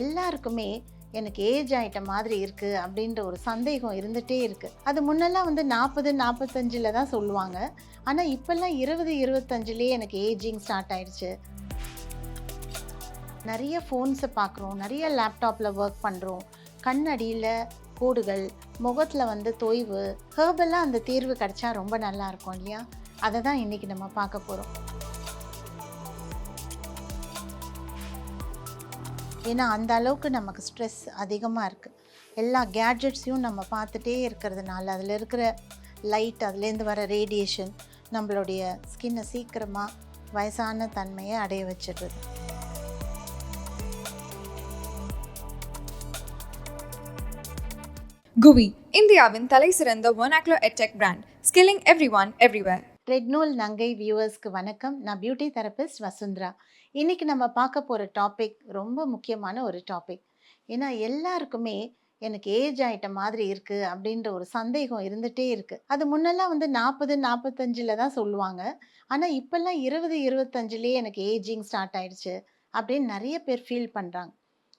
எல்லாருக்குமே எனக்கு ஏஜ் ஆகிட்ட மாதிரி இருக்குது அப்படின்ற ஒரு சந்தேகம் இருந்துகிட்டே இருக்குது அது முன்னெல்லாம் வந்து நாற்பது நாற்பத்தஞ்சில் தான் சொல்லுவாங்க. ஆனால் இப்போல்லாம் இருபது இருபத்தஞ்சிலே எனக்கு ஏஜிங் ஸ்டார்ட் ஆயிடுச்சு. நிறைய ஃபோன்ஸை பார்க்குறோம் நிறைய லேப்டாப்பில் ஒர்க் பண்ணுறோம் கண்ணடியில் கோடுகள் முகத்தில் வந்து தொய்வு ஹேர்பெல்லாம் அந்த தீர்வு கிடைச்சா ரொம்ப நல்லாயிருக்கும் இல்லையா? அதை தான் இன்றைக்கி நம்ம பார்க்க போகிறோம் ஏன்னா அந்த அளவுக்கு நமக்கு ஸ்ட்ரெஸ் அதிகமாக இருக்குது எல்லா கேட்ஜெட்ஸையும் நம்ம பார்த்துட்டே இருக்கிறதுனால அதில் இருக்கிற லைட் அதுலேருந்து வர ரேடியேஷன் நம்மளுடைய ஸ்கின்னை சீக்கிரமாக வயசான தன்மையை அடைய வச்சிடுறது. குவி இந்தியாவின் தலை சிறந்த ஒனாக்லோ edtech brand skilling every one everywhere red நூல் நங்கை வியூவர்ஸ்க்கு வணக்கம். நான் பியூட்டி தெரபிஸ்ட் வசுந்தரா. இன்னைக்கு நம்ம பார்க்க போகிற டாபிக் ரொம்ப முக்கியமான ஒரு டாபிக் ஏன்னா எல்லாருக்குமே எனக்கு ஏஜ் ஆகிட்ட மாதிரி இருக்குது அப்படின்ற ஒரு சந்தேகம் இருந்துகிட்டே இருக்குது அது முன்னெல்லாம் வந்து நாற்பது நாற்பத்தஞ்சில் தான் சொல்லுவாங்க. ஆனால் இப்போல்லாம் இருபது இருபத்தஞ்சிலேயே எனக்கு ஏஜிங் ஸ்டார்ட் ஆயிடுச்சு அப்படின்னு நிறைய பேர் ஃபீல் பண்ணுறாங்க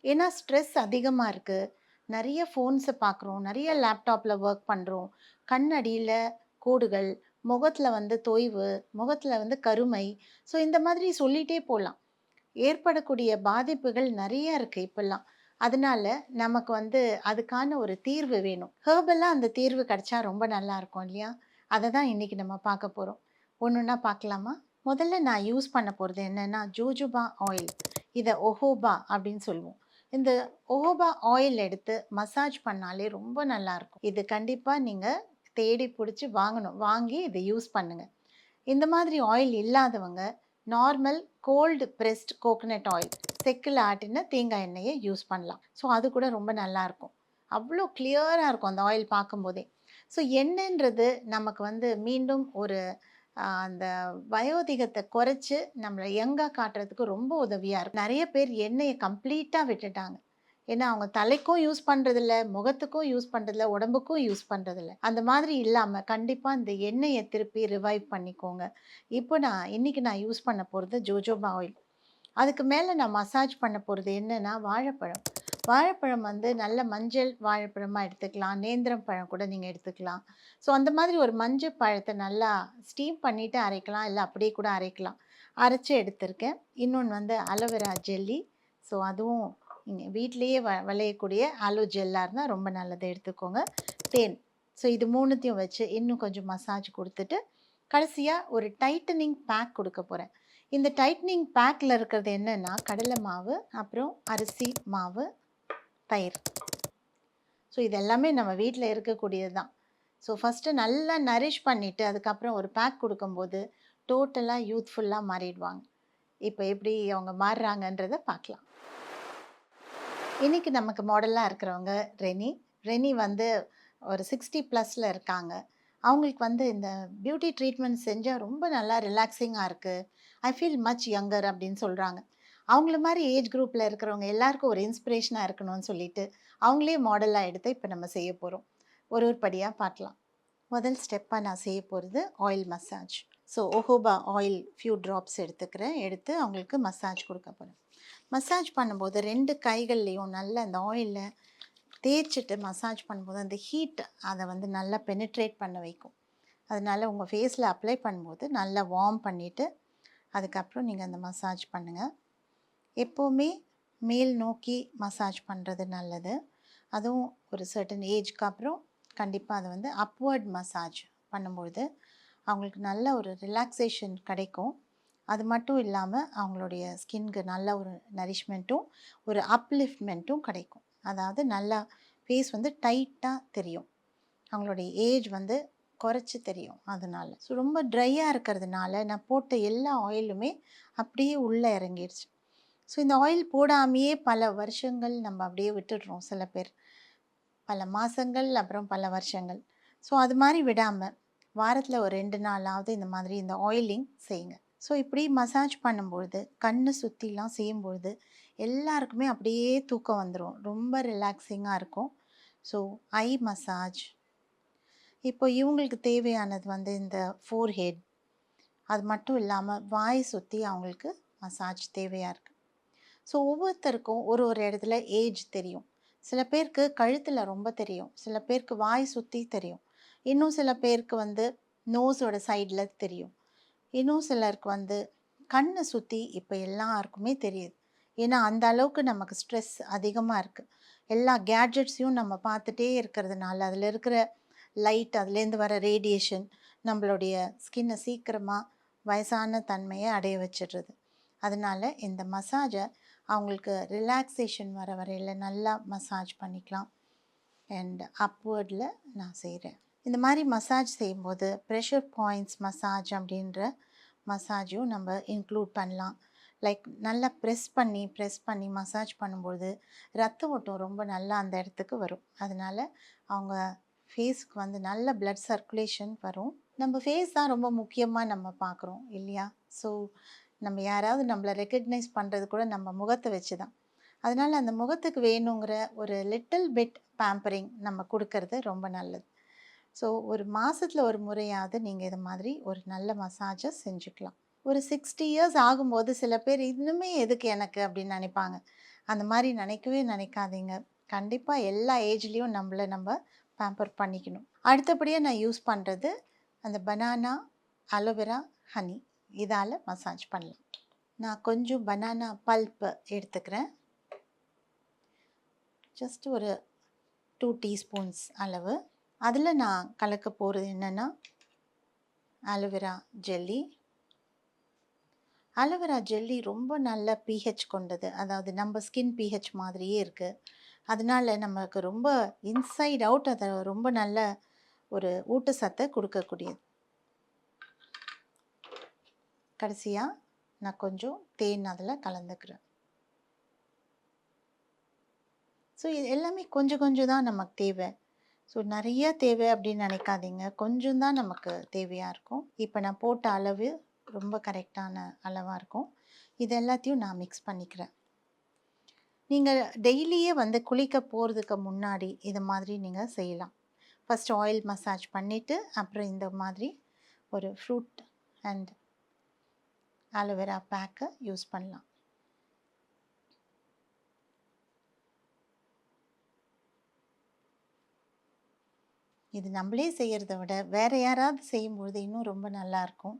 ஏன்னா ஸ்ட்ரெஸ் அதிகமாக இருக்குது நிறைய ஃபோன்ஸை பார்க்குறோம். நிறைய லேப்டாப்பில் ஒர்க் பண்ணுறோம் கண்ணடியில் கோடுகள் முகத்தில் வந்து தொய்வு முகத்தில் வந்து கருமை. ஸோ இந்த மாதிரி சொல்லிகிட்டே போகலாம் ஏற்படக்கூடிய பாதிப்புகள் நிறைய இருக்குது இப்போல்லாம். அதனால நமக்கு வந்து அதுக்கான ஒரு தீர்வு வேணும். ஹேர்பெல்லாம் அந்த தீர்வு கிடைச்சா ரொம்ப நல்லா இருக்கும் இல்லையா? அதை தான் இன்றைக்கி நம்ம பார்க்க போகிறோம் ஒன்று ஒன்றா பார்க்கலாமா? முதல்ல நான் யூஸ் பண்ண போகிறது என்னென்னா ஜோஜுபா ஆயில். இதை ஒஹோபா அப்படின்னு சொல்லுவோம். இந்த ஒஹோபா ஆயில் எடுத்து மசாஜ் பண்ணாலே ரொம்ப நல்லாயிருக்கும் இது கண்டிப்பாக நீங்கள் தேடி பிடிச்சி வாங்கணும். வாங்கி இதை யூஸ் பண்ணுங்கள் இந்த மாதிரி ஆயில் இல்லாதவங்க normal cold pressed coconut oil செக்கில் ஆட்டின தேங்காய் எண்ணெயை யூஸ் பண்ணலாம். ஸோ அது கூட ரொம்ப நல்லாயிருக்கும் அவ்வளோ கிளியராக இருக்கும் அந்த ஆயில் பார்க்கும்போதே. ஸோ எண்ணெய்ன்றது நமக்கு வந்து மீண்டும் ஒரு அந்த வயோதிகத்தை குறைச்சி நம்மளை யங்காக காட்டுறதுக்கு ரொம்ப உதவியாக இருக்கும். நிறைய பேர் எண்ணெயை கம்ப்ளீட்டாக விட்டுட்டாங்க. ஏன்னா அவங்க தலைக்கும் யூஸ் பண்ணுறதில்ல முகத்துக்கும் யூஸ் பண்ணுறதில்ல உடம்புக்கும் யூஸ் பண்ணுறதில்ல அந்த மாதிரி இல்லாமல் கண்டிப்பாக இந்த எண்ணெயை திருப்பி ரிவைவ் பண்ணிக்கோங்க. இப்போ நான் இன்றைக்கி நான் யூஸ் பண்ண போகிறது ஜோஜோபா ஆயில் அதுக்கு மேலே நான் மசாஜ் பண்ண போகிறது என்னென்னா வாழைப்பழம். வாழைப்பழம் வந்து நல்ல மஞ்சள் வாழைப்பழமாக எடுத்துக்கலாம். நேந்திரம் பழம் கூட நீங்கள் எடுத்துக்கலாம். ஸோ அந்த மாதிரி ஒரு மஞ்சள் பழத்தை நல்லா ஸ்டீம் பண்ணிவிட்டு அரைக்கலாம். இல்லை அப்படியே கூட அரைக்கலாம். அரைச்சி எடுத்திருக்கேன். இன்னொன்று வந்து அலோவேரா ஜெல்லி ஸோ அதுவும் வீட்டிலேயே வ விளையக்கூடிய ஆலோ ஜெல்லாக இருந்தால் ரொம்ப நல்லதை. எடுத்துக்கோங்க. தேன். ஸோ இது மூணுத்தையும் வச்சு இன்னும் கொஞ்சம் மசாஜ் கொடுத்துட்டு கடைசியாக ஒரு டைட்டனிங் பேக் கொடுக்க போகிறேன் இந்த டைட்டனிங் பேக்கில் இருக்கிறது என்னென்னா கடலை மாவு அப்புறம் அரிசி மாவு தயிர். ஸோ இது எல்லாமே நம்ம வீட்டில் இருக்கக்கூடியது தான். ஸோ ஃபஸ்ட்டு நல்லா நரிஷ் பண்ணிவிட்டு அதுக்கப்புறம் ஒரு பேக் கொடுக்கும்போது டோட்டலாக யூத்ஃபுல்லாக மாறிடுவாங்க. இப்போ எப்படி அவங்க மாறுறாங்கன்றதை பார்க்கலாம். இன்றைக்கி நமக்கு மாடலாக இருக்கிறவங்க ரெனி. ரெனி வந்து ஒரு சிக்ஸ்டி ப்ளஸில் இருக்காங்க. அவங்களுக்கு வந்து இந்த பியூட்டி ட்ரீட்மெண்ட் செஞ்சால் ரொம்ப நல்லா ரிலாக்ஸிங்காக இருக்குது ஐ ஃபீல் மச் யங்கர் அப்படின்னு சொல்கிறாங்க அவங்கள மாதிரி ஏஜ் குரூப்பில் இருக்கிறவங்க எல்லாருக்கும் ஒரு இன்ஸ்பிரேஷனாக இருக்கணும்னு சொல்லிட்டு அவங்களே மாடலாக எடுத்து இப்போ நம்ம செய்ய போகிறோம் ஒரு ஒரு படியாக பார்க்கலாம். முதல் ஸ்டெப்பாக நான் செய்ய போகிறது oil massage so jojoba oil few drops எடுத்துக்கிறேன். எடுத்து அவங்களுக்கு மசாஜ் கொடுக்க போகிறேன் மசாஜ் பண்ணும்போது ரெண்டு கைகள்லேயும் நல்லா அந்த ஆயிலில் தேய்ச்சிட்டு மசாஜ் பண்ணும்போது அந்த ஹீட் அதை வந்து நல்லா பெனிட்ரேட் பண்ண வைக்கும். அதனால் உங்கள் ஃபேஸில் அப்ளை பண்ணும்போது நல்லா வார்ம் பண்ணிவிட்டு அதுக்கப்புறம் நீங்கள் அந்த மசாஜ் பண்ணுங்கள் எப்போவுமே மேல் நோக்கி மசாஜ் பண்ணுறது நல்லது. அதுவும் ஒரு சர்டன் ஏஜ்க்கு அப்புறம் கண்டிப்பாக அதை வந்து அப்வர்ட் மசாஜ் பண்ணும்பொழுது அவங்களுக்கு நல்ல ஒரு ரிலாக்ஸேஷன் கிடைக்கும். அது மட்டும் இல்லாமல் அவங்களுடைய ஸ்கின்க்கு நல்ல ஒரு நரிஷ்மெண்ட்டும் ஒரு அப்லிஃப்ட்மெண்ட்டும் கிடைக்கும். அதாவது நல்லா ஃபேஸ் வந்து டைட்டாக தெரியும். அவங்களுடைய ஏஜ் வந்து குறைச்சி தெரியும் அதனால. ஸோ ரொம்ப ட்ரையாக இருக்கிறதுனால நான் போட்ட எல்லா ஆயிலுமே அப்படியே உள்ளே இறங்கிடுச்சு ஸோ இந்த ஆயில் போடாமையே பல வருஷங்கள் நம்ம அப்படியே விட்டுடுறோம் சில பேர். பல மாதங்கள் அப்புறம் பல வருஷங்கள். ஸோ அது மாதிரி விடாமல் வாரத்தில் ஒரு ரெண்டு நாளாவது இந்த மாதிரி இந்த ஆயிலிங் செய்யுங்க ஸோ இப்படி மசாஜ் பண்ணும்பொழுது கண்ணு சுற்றிலாம் செய்யும்பொழுது எல்லாருக்குமே அப்படியே தூக்கம் வந்துடும் ரொம்ப ரிலாக்ஸிங்காக இருக்கும். ஸோ ஐ மசாஜ் இப்போ இவங்களுக்கு தேவையானது வந்து இந்த ஃபோர் ஹெட் அது மட்டும் இல்லாமல் வாய் சுற்றி அவங்களுக்கு மசாஜ் தேவையாக இருக்குது ஸோ ஒவ்வொருத்தருக்கும் ஒரு ஒரு இடத்துல ஏஜ் தெரியும். சில பேருக்கு கழுத்தில் ரொம்ப தெரியும். சில பேருக்கு வாய் சுற்றி தெரியும். இன்னும் சில பேருக்கு வந்து நோஸோட சைடில் தெரியும். இன்னும் சிலருக்கு வந்து கண்ணை சுற்றி இப்போ எல்லாருக்குமே தெரியுது. ஏன்னா அந்த அளவுக்கு நமக்கு ஸ்ட்ரெஸ் அதிகமாக இருக்குது எல்லா கேட்ஜெட்ஸையும் நம்ம பார்த்துட்டே இருக்கிறதுனால அதில் இருக்கிற லைட் அதுலேருந்து வர ரேடியேஷன் நம்மளுடைய ஸ்கின்னை சீக்கிரமாக வயசான தன்மையை அடைய வச்சிடுறது. அதனால இந்த மசாஜை அவங்களுக்கு ரிலாக்ஸேஷன் வர வரையில் நல்லா மசாஜ் பண்ணிக்கலாம். அண்ட் அப்வேர்டில் நான் செய்கிறேன் இந்த மாதிரி மசாஜ் செய்யும்போது ப்ரெஷர் பாயிண்ட்ஸ் மசாஜ் அப்படின்ற மசாஜும் நம்ம இன்க்ளூட் பண்ணலாம். லைக் நல்லா ப்ரெஸ் பண்ணி ப்ரெஸ் பண்ணி மசாஜ் பண்ணும்போது ரத்த ஓட்டம் ரொம்ப நல்லா அந்த இடத்துக்கு வரும். அதனால் அவங்க ஃபேஸ்க்கு வந்து நல்ல ப்ளட் சர்க்குலேஷன் வரும். நம்ம ஃபேஸ் தான் ரொம்ப முக்கியமாக நம்ம பார்க்குறோம் இல்லையா? ஸோ நம்ம யாராவது நம்மளை ரெக்கக்னைஸ் பண்ணுறது கூட நம்ம முகத்தை வச்சு தான் அதனால் அந்த முகத்துக்கு வேணுங்கிற ஒரு லிட்டில் பிட் பேம்பரிங் நம்ம கொடுக்கறது ரொம்ப நல்லது. ஸோ ஒரு மாதத்தில் ஒரு முறையாவது நீங்கள் இது மாதிரி ஒரு நல்ல மசாஜை செஞ்சுக்கலாம். ஒரு சிக்ஸ்டி இயர்ஸ் ஆகும்போது சில பேர் இன்னுமே எதுக்கு எனக்கு அப்படின்னு நினைப்பாங்க. அந்த மாதிரி நினைக்கவே நினைக்காதீங்க. கண்டிப்பாக எல்லா ஏஜ்லேயும் நம்மளை நம்ம பேம்பர் பண்ணிக்கணும். அடுத்தபடியாக நான் யூஸ் பண்ணுறது அந்த பனானா அலோவேரா ஹனி இதால் மசாஜ் பண்ணலாம். நான் கொஞ்சம் பனானா பல்ப்பு எடுத்துக்கிறேன். ஜஸ்ட் ஒரு டூ டீஸ்பூன்ஸ் அளவு. அதில் நான் கலக்க போகிறது என்னென்னா அலோவேரா ஜெல்லி. அலோவேரா ஜெல்லி ரொம்ப நல்ல பிஹெச் கொண்டது. அதாவது நம்ம ஸ்கின் பிஹெச் மாதிரியே இருக்குது அதனால நமக்கு ரொம்ப இன்சைட் அவுட் அதை ரொம்ப நல்ல ஒரு ஊட்டச்சத்தை கொடுக்கக்கூடியது. கடைசியாக நான் கொஞ்சம் தேன் அதில் கலந்துக்கிறேன். ஸோ இது எல்லாமே கொஞ்சம் கொஞ்சம் தான் நமக்கு தேவை. ஸோ நிறைய தேவை அப்படின்னு நினைக்காதீங்க. கொஞ்சம் தான் நமக்கு தேவையாக இருக்கும். இப்போ நான் போட்ட அளவு ரொம்ப கரெக்டான அளவாக இருக்கும். இது எல்லாத்தையும் நான் மிக்ஸ் பண்ணிக்கிறேன். நீங்கள் டெய்லியே வந்து குளிக்க போகிறதுக்கு முன்னாடி இது மாதிரி நீங்கள் செய்யலாம். ஃபஸ்ட் ஆயில் மசாஜ் பண்ணிவிட்டு அப்புறம் இந்த மாதிரி ஒரு ஃப்ரூட் அண்ட் அலோவேரா பேக்கை யூஸ் பண்ணலாம். இது நம்மளே செய்கிறத விட வேறு யாராவது செய்யும்பொழுது இன்னும் ரொம்ப நல்லாயிருக்கும்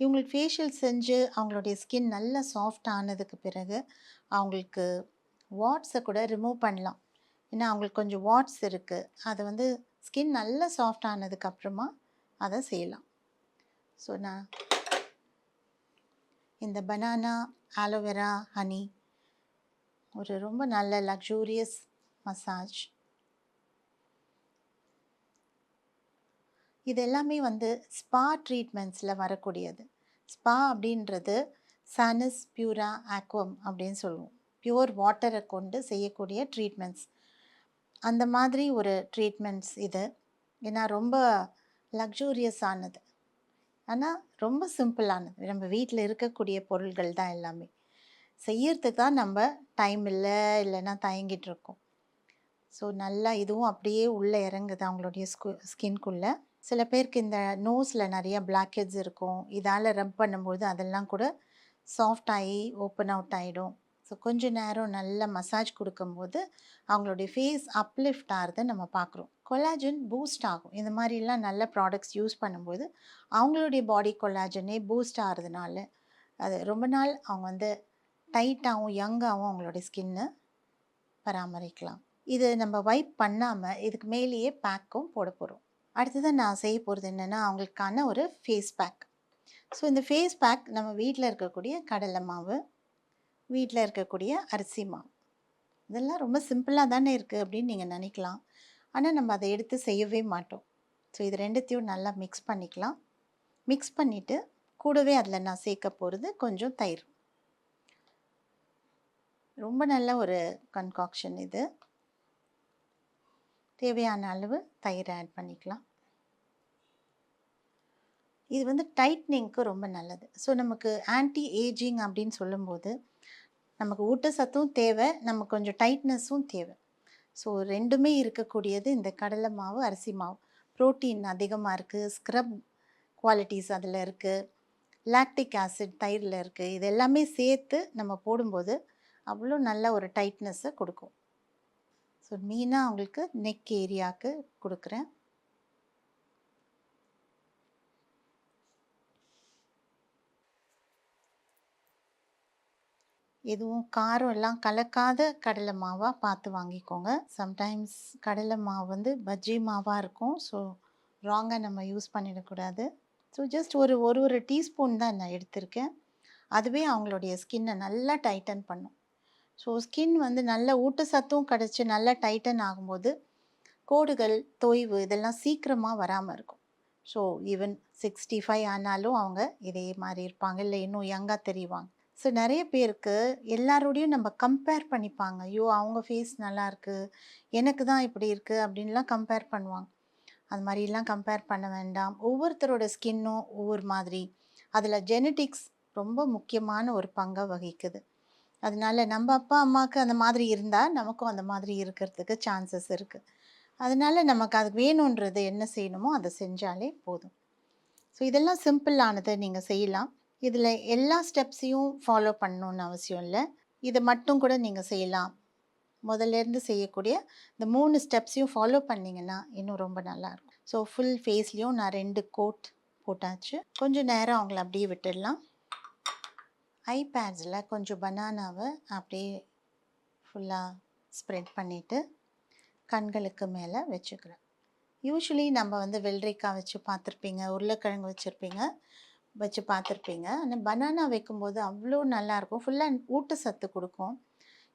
இவங்களுக்கு ஃபேஷியல் செஞ்சு அவங்களுடைய ஸ்கின் நல்லா சாஃப்ட் ஆனதுக்கு பிறகு அவங்களுக்கு வாட்ஸை கூட ரிமூவ் பண்ணலாம். ஏன்னா அவங்களுக்கு கொஞ்சம் வாட்ஸ் இருக்குது அதை வந்து ஸ்கின் நல்லா சாஃப்ட் ஆனதுக்கப்புறமா அதை செய்யலாம். ஸோ நான் இந்த பனானா ஆலோவேரா ஹனி ஒரு ரொம்ப நல்ல லக்ஸூரியஸ் மசாஜ் இது எல்லாமே வந்து ஸ்பா ட்ரீட்மெண்ட்ஸில் வரக்கூடியது. ஸ்பா அப்படின்றது சானஸ் பியூரா ஆக்வம் அப்படின்னு சொல்லுவோம். பியூர் வாட்டரை கொண்டு செய்யக்கூடிய ட்ரீட்மெண்ட்ஸ் அந்த மாதிரி ஒரு ட்ரீட்மெண்ட்ஸ் இது. ஏன்னா ரொம்ப லக்ஸூரியஸ் ஆனது. ஆனால் ரொம்ப சிம்பிளானது நம்ம வீட்டில் இருக்கக்கூடிய பொருள்கள் தான் எல்லாமே. செய்யறதுக்கு தான் நம்ம டைம் இல்லை இல்லைன்னா தயங்கிட்டு இருக்கோம் ஸோ நல்லா இதுவும் அப்படியே உள்ளே இறங்குது அவங்களுடைய ஸ்கு ஸ்கின்குள்ளே சில பேருக்கு இந்த நோஸில் நிறைய பிளாக்கெட்ஸ் இருக்கும். இதால் ரப் பண்ணும்போது அதெல்லாம் கூட சாஃப்ட் ஆகி ஓப்பன் அவுட் ஆகிடும் ஸோ கொஞ்ச நேரம் நல்ல மசாஜ் கொடுக்கும்போது அவங்களுடைய ஃபேஸ் அப்லிஃப்ட் ஆகிறத நம்ம பார்க்குறோம். கொலாஜன் பூஸ்ட் ஆகும். இந்த மாதிரிலாம் நல்ல ப்ராடக்ட்ஸ் யூஸ் பண்ணும்போது அவங்களுடைய பாடி கொலாஜனே பூஸ்ட் ஆகிறதுனால அது ரொம்ப நாள் அவங்க வந்து டைட்டாகவும் யங்காகவும் அவங்களுடைய ஸ்கின்னை பராமரிக்கலாம். இது நம்ம வைப் பண்ணாமல் இதுக்கு மேலேயே பேக்கும் போட போகிறோம் அடுத்தது நான் செய்ய போகிறது என்னென்னா அவங்களுக்கான ஒரு ஃபேஸ் பேக் ஸோ இந்த ஃபேஸ் பேக் நம்ம வீட்டில் இருக்கக்கூடிய கடலை மாவு வீட்டில் இருக்கக்கூடிய அரிசி மாவு. இதெல்லாம் ரொம்ப சிம்பிளாக தானே இருக்குது அப்படின்னு நீங்கள் நினைக்கலாம். ஆனால் நம்ம அதை எடுத்து செய்யவே மாட்டோம். ஸோ இது ரெண்டுத்தையும் நல்லா மிக்ஸ் பண்ணிக்கலாம். மிக்ஸ் பண்ணிவிட்டு கூடவே அதில் நான் சேர்க்க போகிறது கொஞ்சம் தயிர். ரொம்ப நல்ல ஒரு கன்காக்ஷன் இது. தேவையான அளவு தயிர் ஆட் பண்ணிக்கலாம். இது வந்து டைட்னிங்க்கு ரொம்ப நல்லது. ஸோ நமக்கு ஆன்டி ஏஜிங் அப்படின்னு சொல்லும்போது நமக்கு ஊட்டச்சத்தும் தேவை நமக்கு கொஞ்சம் டைட்னஸும் தேவை. ஸோ ரெண்டுமே இருக்கக்கூடியது இந்த கடலை மாவு அரிசி மாவு. ப்ரோட்டீன் அதிகமாக இருக்குது ஸ்க்ரப் குவாலிட்டிஸ் அதில் இருக்குது லாக்டிக் ஆசிட் தயிரில் இருக்குது இது எல்லாமே சேர்த்து நம்ம போடும்போது அவ்வளோ நல்ல ஒரு டைட்னஸை கொடுக்கும். ஸோ மீனாக அவங்களுக்கு நெக் ஏரியாவுக்கு கொடுக்குறேன். எதுவும் காரம் எல்லாம் கலக்காத கடலை மாவாக பார்த்து வாங்கிக்கோங்க. சம்டைம்ஸ் கடலை மாவு வந்து பஜ்ஜி மாவாக இருக்கும். ஸோ ராங்காக நம்ம யூஸ் பண்ணிடக்கூடாது. ஸோ ஜஸ்ட் ஒரு ஒரு ஒரு டீஸ்பூன் தான் நான் எடுத்திருக்கேன். அதுவே அவங்களுடைய ஸ்கின்னை நல்லா டைட்டன் பண்ணும். ஸோ ஸ்கின் வந்து நல்ல ஊட்டச்சத்தும் கிடச்சி நல்லா டைட்டன் ஆகும்போது கோடுகள் தொய்வு இதெல்லாம் சீக்கிரமாக வராமல் இருக்கும். ஸோ ஈவன் சிக்ஸ்டி ஃபைவ் ஆனாலும் அவங்க இதே மாதிரி இருப்பாங்க. இல்லை இன்னும் யங்காக தெரிவாங்க. ஸோ நிறைய பேருக்கு எல்லாரோடையும் நம்ம கம்பேர் பண்ணிப்பாங்க. ஐயோ அவங்க ஃபேஸ் நல்லாயிருக்கு எனக்கு தான் இப்படி இருக்குது அப்படின்லாம் கம்பேர் பண்ணுவாங்க. அது மாதிரிலாம் கம்பேர் பண்ண வேண்டாம். ஒவ்வொருத்தரோட ஸ்கின்னும் ஒவ்வொரு மாதிரி. அதில் ஜெனட்டிக்ஸ் ரொம்ப முக்கியமான ஒரு பங்கை வகிக்குது. அதனால நம்ம அப்பா அம்மாவுக்கு அந்த மாதிரி இருந்தால் நமக்கும் அந்த மாதிரி இருக்கிறதுக்கு சான்சஸ் இருக்குது அதனால நமக்கு அது வேணுன்றது என்ன செய்யணுமோ அதை செஞ்சாலே போதும். ஸோ இதெல்லாம் சிம்பிளானதை நீங்கள் செய்யலாம். இதில் எல்லா ஸ்டெப்ஸையும் ஃபாலோ பண்ணணுன்னு அவசியம் இல்லை. இதை மட்டும் கூட நீங்கள் செய்யலாம். முதல்ல இருந்து செய்யக்கூடிய இந்த மூணு ஸ்டெப்ஸையும் ஃபாலோ பண்ணிங்கன்னா இன்னும் ரொம்ப நல்லாயிருக்கும் ஸோ ஃபுல் ஃபேஸ்லேயும் நான் ரெண்டு கோட் போட்டாச்சு. கொஞ்சம் நேரம் அவங்கள அப்படியே விட்டுடலாம். ஐபேட்ஸில் கொஞ்சம் பனானாவை அப்படியே ஃபுல்லாக ஸ்ப்ரெட் பண்ணிவிட்டு கண்களுக்கு மேலே வச்சுக்கிறேன். யூஸ்வலி நம்ம வந்து வெள்ளரிக்காய் வச்சு பார்த்துருப்பீங்க உருளைக்கிழங்கு வச்சுருப்பீங்க வச்சு பார்த்துருப்பீங்க. ஆனால் பனானா வைக்கும்போது அவ்வளோ நல்லாயிருக்கும் ஃபுல்லாக ஊட்டச்சத்து கொடுக்கும்.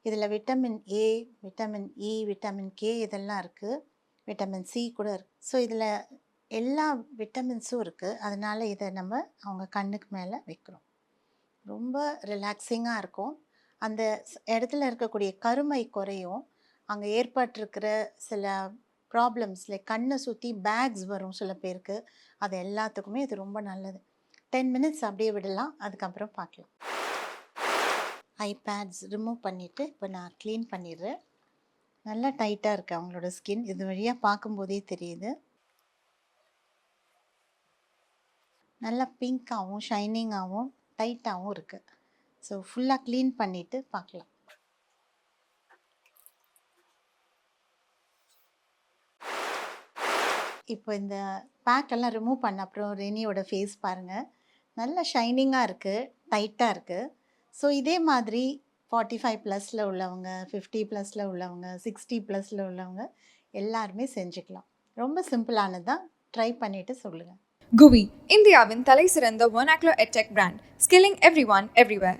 இதில் vitamin A vitamin E vitamin K இதெல்லாம் இருக்குது விட்டமின் சி கூட இருக்குது ஸோ இதில் எல்லா விட்டமின்ஸும் இருக்குது அதனால் இதை நம்ம அவங்க கண்ணுக்கு மேலே வைக்கிறோம். ரொம்ப ரிலாக்ஸிங்காக இருக்கும். அந்த இடத்துல இருக்கக்கூடிய கருமை குறையும். அங்கே ஏற்பட்டிருக்கிற சில ப்ராப்ளம்ஸ் லைக் கண்ணை சுற்றி பேக்ஸ் வரும் சில பேருக்கு. அது எல்லாத்துக்குமே இது ரொம்ப நல்லது. டென் மினிட்ஸ் அப்படியே விடலாம் அதுக்கப்புறம் பார்க்கலாம். ஐபேட்ஸ் ரிமூவ் பண்ணிவிட்டு இப்போ நான் க்ளீன் பண்ணிடுறேன். நல்லா டைட்டாக இருக்குது அவங்களோட ஸ்கின் இது வழியாக பார்க்கும்போதே தெரியுது. நல்லா பிங்க்காகவும் ஷைனிங்காகவும் டைட்டாகவும் இருக்குது ஸோ ஃபுல்லாக க்ளீன் பண்ணிவிட்டு பார்க்கலாம் இப்போ இந்த பேக்கெல்லாம் ரிமூவ் பண்ண அப்புறம் ரெனியோட ஃபேஸ் பாருங்கள் நல்ல ஷைனிங்காக இருக்குது டைட்டாக இருக்குது ஸோ இதே மாதிரி ஃபார்ட்டி ஃபைவ் ப்ளஸில் உள்ளவங்க ஃபிஃப்டி ப்ளஸில் உள்ளவங்க சிக்ஸ்டி ப்ளஸில் உள்ளவங்க எல்லாருமே செஞ்சுக்கலாம். ரொம்ப சிம்பிளானது தான் ட்ரை பண்ணிவிட்டு சொல்லுங்கள் குவி இந்தியாவின் தலை சிறந்த vernacular edtech brand, skilling everyone everywhere.